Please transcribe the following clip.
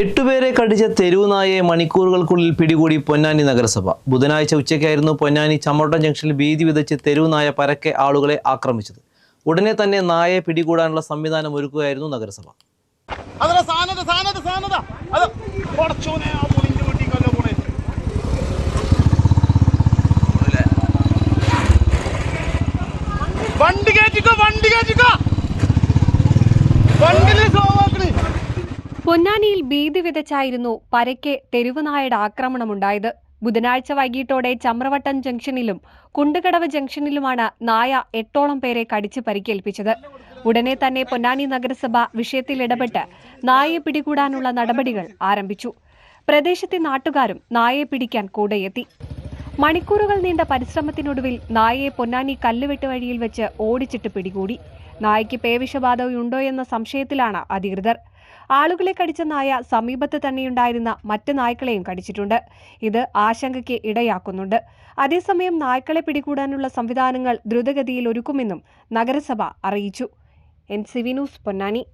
എട്ടുപേരെ കടിച്ച തെരുവുനായെ മണിക്കൂറുകൾക്കുള്ളിൽ പിടികൂടി പൊന്നാനി നഗരസഭ. ബുധനാഴ്ച ഉച്ചയ്ക്കായിരുന്നു പൊന്നാനി ചമ്മട്ടം ജംഗ്ഷനിൽ ഭീതി വിതച്ച് തെരുവുനായ പരക്കെ ആളുകളെ ആക്രമിച്ചത്. ഉടനെ തന്നെ നായയെ പിടികൂടാനുള്ള സംവിധാനം ഒരുക്കുകയായിരുന്നു നഗരസഭ. വണ്ടി കയറ്റിക്കോ വണ്ടി കയറ്റിക്കോ. പൊന്നാനിയിൽ ഭീതി വിതച്ചായിരുന്നു പരക്കെ തെരുവുനായയുടെ ആക്രമണമുണ്ടായത്. ബുധനാഴ്ച വൈകിട്ടോടെ ചമ്രവട്ടം ജംഗ്ഷനിലും കുണ്ടുകടവ് ജംഗ്ഷനിലുമാണ് നായ എട്ടോളം പേരെ കടിച്ച് പരിക്കേൽപ്പിച്ചത്. ഉടനെ തന്നെ പൊന്നാനി നഗരസഭ വിഷയത്തിൽ ഇടപെട്ട് നായയെ പിടികൂടാനുള്ള നടപടികൾ ആരംഭിച്ചു. പ്രദേശത്തെ നാട്ടുകാരും നായയെ പിടിക്കാൻ കൂടെയെത്തി. മണിക്കൂറുകൾ നീണ്ട പരിശ്രമത്തിനൊടുവിൽ നായയെ പൊന്നാനി കല്ലുവെട്ട് വഴിയിൽ വെച്ച് ഓടിച്ചിട്ട് പിടികൂടി. നായയ്ക്ക് പേവിഷബാധയുണ്ടോ എന്ന സംശയത്തിലാണ് അധികൃതർ. ആളുകളെ കടിച്ച നായ സമീപത്ത് തന്നെയുണ്ടായിരുന്ന മറ്റ് നായ്ക്കളെയും കടിച്ചിട്ടുണ്ട്. ഇത് ആശങ്കയ്ക്ക് ഇടയാക്കുന്നുണ്ട്. അതേസമയം നായ്ക്കളെ പിടികൂടാനുള്ള സംവിധാനങ്ങൾ ദ്രുതഗതിയിൽ ഒരുക്കുമെന്നും നഗരസഭ അറിയിച്ചു. N C news Ponnani.